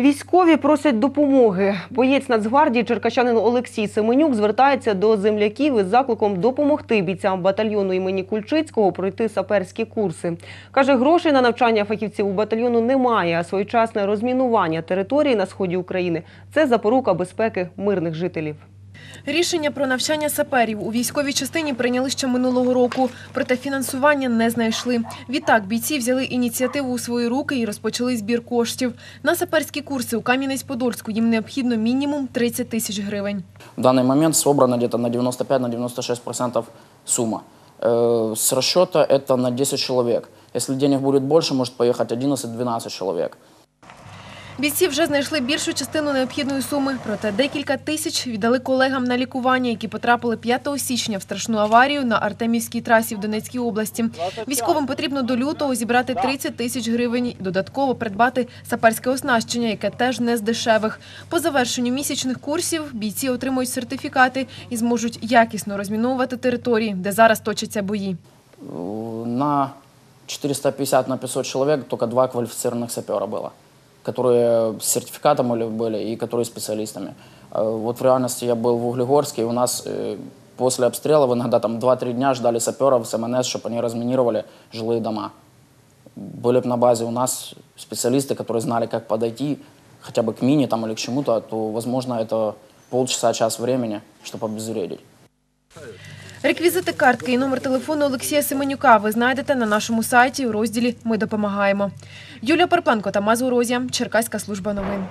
Військові просять допомоги. Боєць Нацгвардії черкащанин Олексій Семенюк звертається до земляків із закликом допомогти бійцям батальйону імені Кульчицького пройти саперські курси. Каже, грошей на навчання фахівців у батальйону немає, а своєчасне розмінування території на сході України це запорука безпеки мирних жителів. Рішення про навчання саперів у військовій частині прийняли ще минулого року, проте фінансування не знайшли. Відтак бійці взяли ініціативу у свої руки і розпочали збір коштів. На саперські курси у Кам'янець-Подольську їм необхідно мінімум 30 тисяч гривень. В данный момент собрана где-то на 95-96% сумма. Э, С расчета это на 10 человек. Если денег будет больше, может поехать 11-12 человек. Бійці вже знайшли більшу частину необхідної суми, проте декілька тисяч віддали колегам на лікування, які потрапили 5 січня в страшну аварію на Артемівській трасі в Донецькій області. Військовим потрібно до лютого зібрати 30 тисяч гривень і додатково придбати саперське оснащення, яке теж не з дешевих. По завершенню місячних курсів бійці отримують сертифікати і зможуть якісно розміновувати території, де зараз точаться бої. Э, На 450 на 500 человек только два квалифицированных сапера было, которые с сертификатом были- были и которые специалистами. Э, Вот в реальности я был в Углегорске, и у нас э, после обстрелов иногда там 2-3 дня ждали саперов с МНС, чтобы они разминировали жилые дома. Были бы на базе у нас специалисты, которые знали, как подойти хотя бы к мине там, или к чему-то, то, возможно, это полчаса-час времени, чтобы обезвредить. Реквізити картки і номер телефону Олексія Семенюка ви знайдете на нашому сайті у розділі Ми допомагаємо. Юлія Парпенко та Мазурозія, Черкаська служба новин.